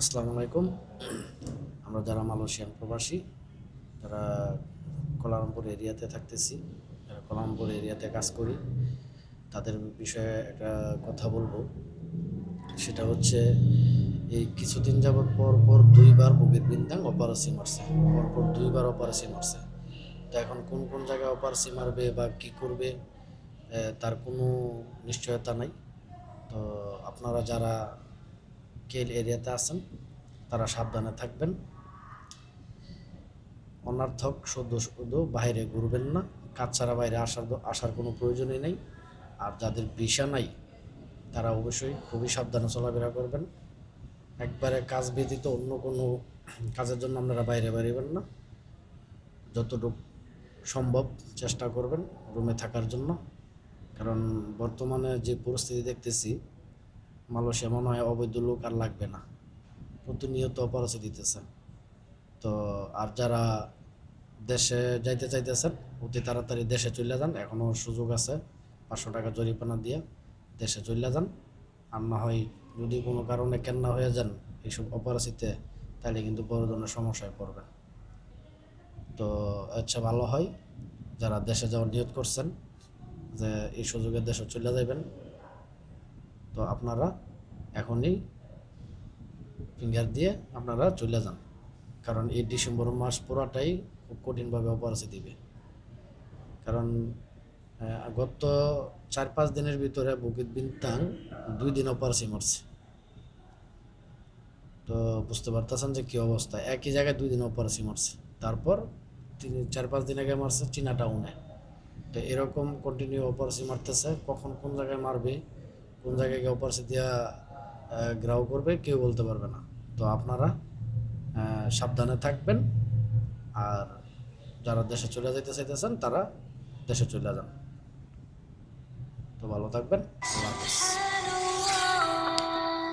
আসসালামু আলাইকুম। আমরা যারা মালয়েশিয়ান প্রবাসী, যারা কোলালামপুর এরিয়াতে থাকতেছি, যারা কোলালামপুর এরিয়াতে কাজ করি, তাদের বিষয়ে একটা কথা বলব। সেটা হচ্ছে, এই কিছুদিন যাবৎ পর পর দুইবার বুকের বিন্দাং অপারেশন মারছে পর পর দুইবার অপারেশন মারছে তো এখন কোন কোন জায়গায় অপারেশন মারবে বা কি করবে তার কোনো নিশ্চয়তা নাই। তো আপনারা যারা কেল এরিয়াতে আছেন, তারা সাবধানে থাকবেন। অনার্থক সদ্য সদ্য বাইরে ঘুরবেন না, কাজ ছাড়া বাইরে আসার আসার কোনো প্রয়োজনই নেই। আর যাদের ভিসা নাই, তারা অবশ্যই খুবই সাবধানে চলাফেরা করবেন। একবারে কাজ ব্যতীত অন্য কোনো কাজের জন্য আপনারা বাইরে বেরোবেন না। যতটুকু সম্ভব চেষ্টা করবেন রুমে থাকার জন্য। কারণ বর্তমানে যে পরিস্থিতি দেখতেছি মালয়েশিয়া মনে হয় অবৈধ লোক আর লাগবে না। প্রতিনিয়ত অপরাধী দিতেছে। তো আর যারা দেশে যাইতে চাইতেছেন, অতি তাড়াতাড়ি দেশে চলে যান। এখনও সুযোগ আছে পাঁচশো টাকা জরিমানা দিয়ে দেশে চলে যান। আর না হয় যদি কোনো কারণে কেন্না হয়ে যান এইসব অপরাধীতে, তাহলে কিন্তু বড় ধরনের সমস্যায় পড়বেন। তো আচ্ছা ভালো হয়। যারা দেশে যাওয়ার নিয়োগ করছেন যে এই সুযোগে দেশে চলে যাবেন তো আপনারা এখনই ফিঙ্গার দিয়ে আপনারা চলে যান। কারণ এই ডিসেম্বর মাস পুরাটাই খুব কঠিনভাবে অপারেশে দিবে। কারণ গত চার পাঁচ দিনের ভিতরে বুকিত বিনতাং দুই দিন অপারেশি মারছে। তো বুঝতে পারতেছেন যে কী অবস্থা? একই জায়গায় দুই দিন অপারেশি মারছে। তারপর তিন, চার পাঁচ দিন আগে মারছে চীনা টাউনে তো এরকম কন্টিনিউ অপারেশন মারতেছে, কখন কোন জায়গায় মারবে কোন জায়গায় কেউ পার্সে দিয়া গ্রাউ করবে, কেউ বলতে পারবে না। তো আপনারা সাবধানে থাকবেন। আর যারা দেশে চলে যেতে চাইতেছেন, তারা দেশে চলে যান। তো ভালো থাকবেন। আল্লাহ